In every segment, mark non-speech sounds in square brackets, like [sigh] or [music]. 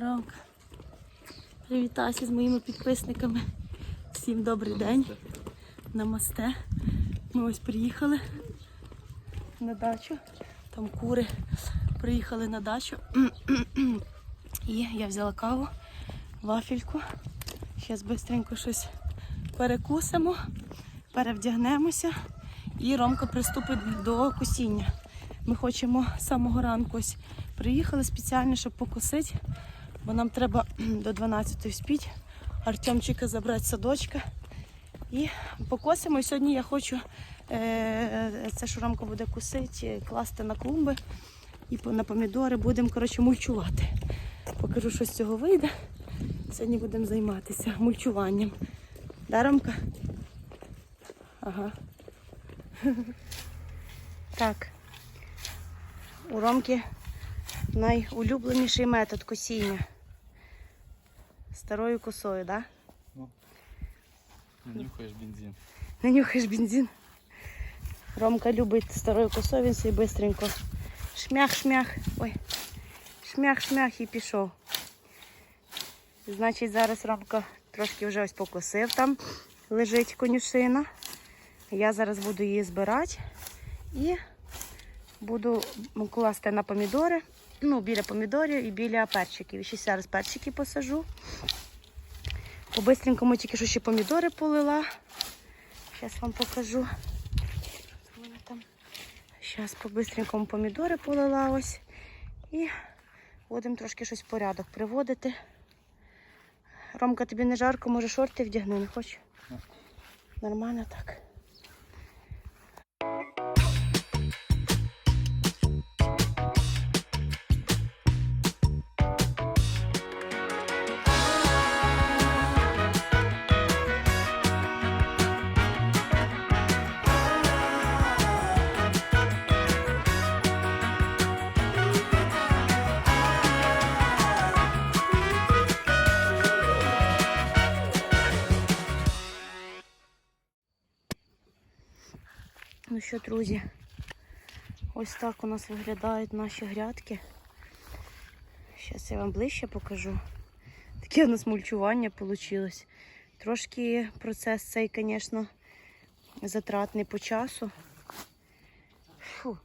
Ромка. Привітайся з моїми підписниками. Всім добрий день. Намасте. Ми ось приїхали на дачу. Там кури. Приїхали на дачу. І я взяла каву, вафельку. Зараз швидко щось перекусимо, перевдягнемося. І Ромка приступить до косіння. Ми хочемо з самого ранку ось приїхали спеціально, щоб покосити, бо нам треба [clears throat] до 12 вспіть Артемчика забрати садочка. І покосимо. Сьогодні я хочу е, це, що Ромка буде косити, класти на клумби і на помідори будемо коротше, мульчувати. Покажу, що з цього вийде. Сьогодні будемо займатися мульчуванням. Да, Ромка? Ага. [laughs] Так. У Ромки найулюбленіший метод косіння. Старою косою, так? Да? Нюхаєш бензин. Не нюхаєш бензин. Ромка любить старою косою, він собі бистренько шмях-шмях. Ой. Шмях-шмях і пішов. Значить, зараз Ромка трошки вже ось покосив там. Лежить конюшина. Я зараз буду її збирати і буду класти на помідори. Ну, біля помідорів і біля перчиків. І ще зараз перчики посажу. По-бистренькому тільки що ще помідори полила. Зараз вам покажу. Зараз по-бистренькому помідори полила ось. І будемо трошки щось в порядок приводити. Ромка, тобі не жарко, може шорти вдягни, не хочеш? Нормально так. Ну що, друзі, ось так у нас виглядають наші грядки. Зараз я вам ближче покажу. Таке у нас мульчування вийшло. Трошки процес цей, звісно, затратний по часу. Фу,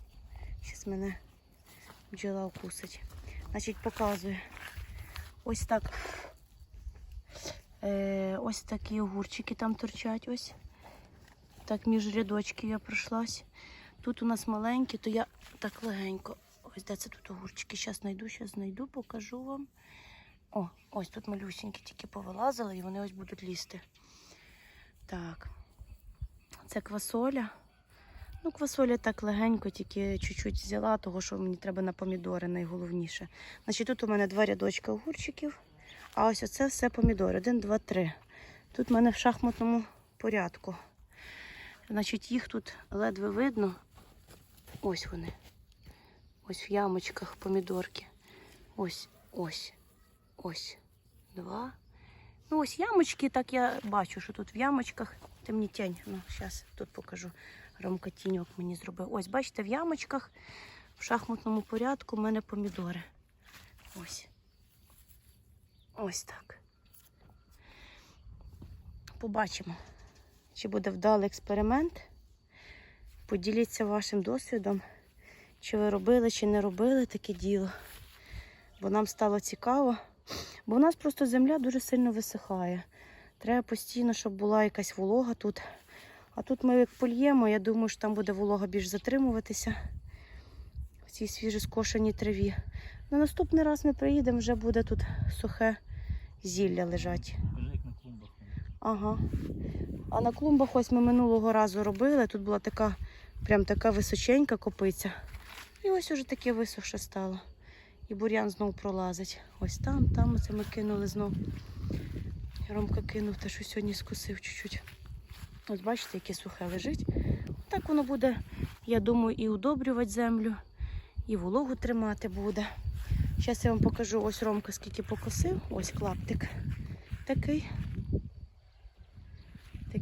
зараз мене бджола укусить. Значить, показую. Ось так. Е, ось такі огурчики там торчать ось. Так, між рядочків я пройшлась. Тут у нас маленькі, то я так легенько. Ось де це тут огурчики. Зараз знайду, зараз знайду, покажу вам. О, ось тут малюсенькі тільки повилазили і вони ось будуть лізти. Так. Це квасоля. Ну, квасоля так легенько, тільки чуть-чуть взяла, того що мені треба на помідори найголовніше. Значить, тут у мене два рядочка огурчиків, а ось оце все помідори. Один, два, три. Тут в мене в шахматному порядку. Значить, їх тут ледве видно. Ось вони. Ось в ямочках помідорки. Ось, ось, ось. Два. Ну, ось ямочки, так я бачу, що тут в ямочках темні тінь. Ну, зараз тут покажу. Ромка тіньок мені зробив. Ось, бачите, в ямочках в шахматному порядку в мене помідори. Ось. Ось так. Побачимо чи буде вдалий експеримент. Поділіться вашим досвідом, чи ви робили, чи не робили таке діло. Бо нам стало цікаво. Бо у нас просто земля дуже сильно висихає. Треба постійно, щоб була якась волога тут. А тут ми як польємо, я думаю, що там буде волога більш затримуватися в цій свіжоскошеній траві. На наступний раз ми приїдемо, вже буде тут сухе зілля лежать. Покажи, як на клумбах. Ага. А на клумбах ось ми минулого разу робили. Тут була така, прям така височенька копиця. І ось уже таке висохше стало. І бур'ян знов пролазить. Ось там, там оце ми кинули знов. Ромка кинув те, що сьогодні скусив чуть-чуть. Ось бачите, яке сухе лежить. Так воно буде, я думаю, і удобрювати землю, і вологу тримати буде. Зараз я вам покажу ось Ромка скільки покосив. Ось клаптик такий.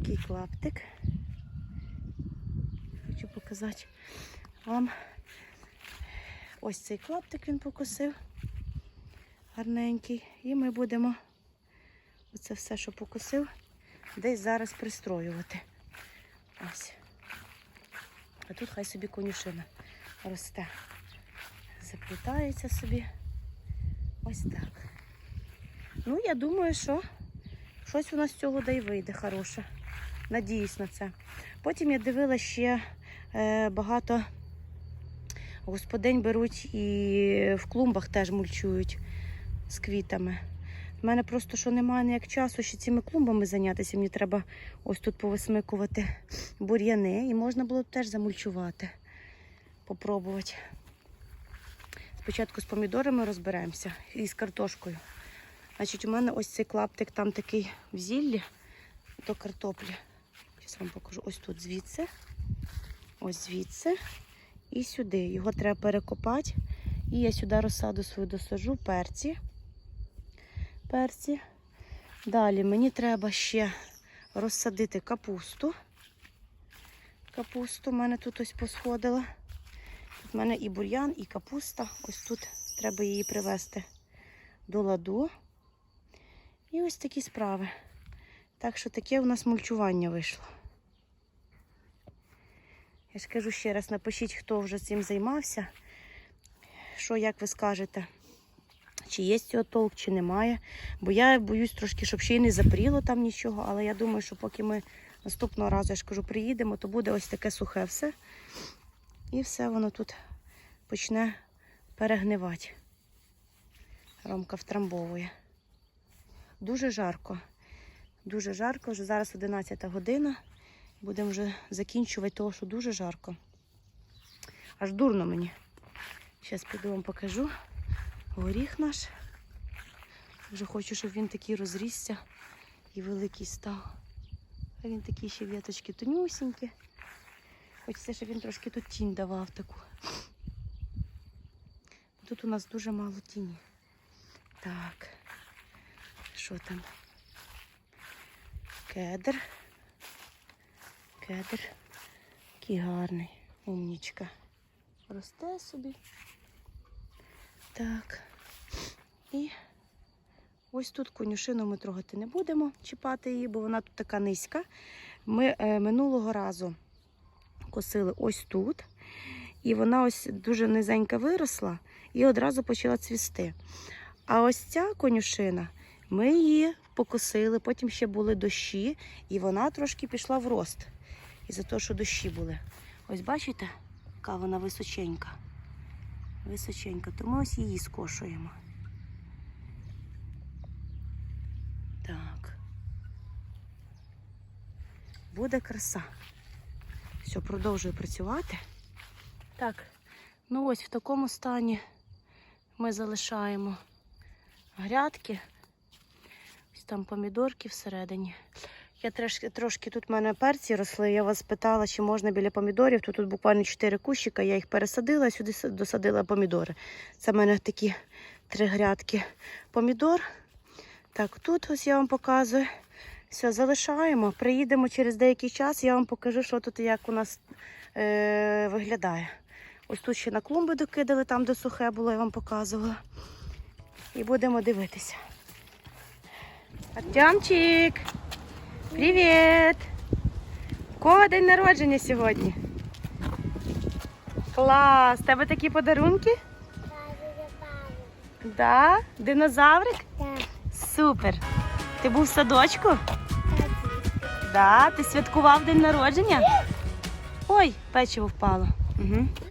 Такий клаптик. Хочу показати вам. Ось цей клаптик він покосив. гарненький. І ми будемо оце все, що покусив, десь зараз пристроювати. Ось. А тут хай собі конюшина росте. Заплітається собі. Ось так. Ну, я думаю, що щось у нас з цього да й вийде хороше. Надіюсь на це. Потім я дивилася ще е, багато господинь беруть і в клумбах теж мульчують з квітами. У мене просто що немає ніяк часу ще цими клумбами зайнятися. Мені треба ось тут повисмикувати бур'яни і можна було б теж замульчувати. Попробувати. Спочатку з помідорами розберемося і з картошкою. Значить, у мене ось цей клаптик там такий в зіллі до картоплі. Зараз вам покажу. Ось тут звідси, ось звідси і сюди. Його треба перекопати. І я сюди розсаду свою досажу, перці. Перці. Далі мені треба ще розсадити капусту. Капусту в мене тут ось посходила. Тут в мене і бур'ян, і капуста. Ось тут треба її привести до ладу. І ось такі справи. Так що таке у нас мульчування вийшло. Я ж кажу ще раз, напишіть, хто вже цим займався. Що, як ви скажете, чи є цього толк, чи немає. Бо я боюсь трошки, щоб ще й не запріло там нічого, але я думаю, що поки ми наступного разу, я ж кажу, приїдемо, то буде ось таке сухе все. І все воно тут почне перегнивати. Ромка втрамбовує. Дуже жарко. Дуже жарко, вже зараз 11 година. Будемо вже закінчувати, того, що дуже жарко. Аж дурно мені. Зараз піду вам покажу. Горіх наш. Вже хочу, щоб він такий розрісся і великий став. А він такий ще віточки тонюсінькі. Хочеться, щоб він трошки тут тінь давав таку. Тут у нас дуже мало тіні. Так. Що там? Кедр. Кедр. Який гарний. Умнічка. Росте собі. Так. І ось тут конюшину ми трогати не будемо чіпати її, бо вона тут така низька. Ми е, минулого разу косили ось тут. І вона ось дуже низенька виросла і одразу почала цвісти. А ось ця конюшина, ми її покосили, потім ще були дощі, і вона трошки пішла в рост. Із-за того, що дощі були. Ось бачите, яка вона височенька. Височенька, то ми ось її скошуємо. Так. Буде краса. Все, продовжую працювати. Так, ну ось в такому стані ми залишаємо грядки. Ось там помідорки всередині. Я трошки, трошки тут в мене перці росли. Я вас питала, чи можна біля помідорів. То тут буквально 4 кущика, я їх пересадила, сюди досадила помідори. Це в мене такі три грядки помідор. Так, тут ось я вам показую. Все, залишаємо. Приїдемо через деякий час, я вам покажу, що тут і як у нас е, виглядає. Ось тут ще на клумби докидали, там де сухе було, я вам показувала. І будемо дивитися. Артемчик! Привіт! У Кого день народження сьогодні? Клас! У тебе такі подарунки? Да? Динозаврик? Так, Супер! Ти був в садочку? Да? Ти святкував день народження? Ой, печиво впало. Угу.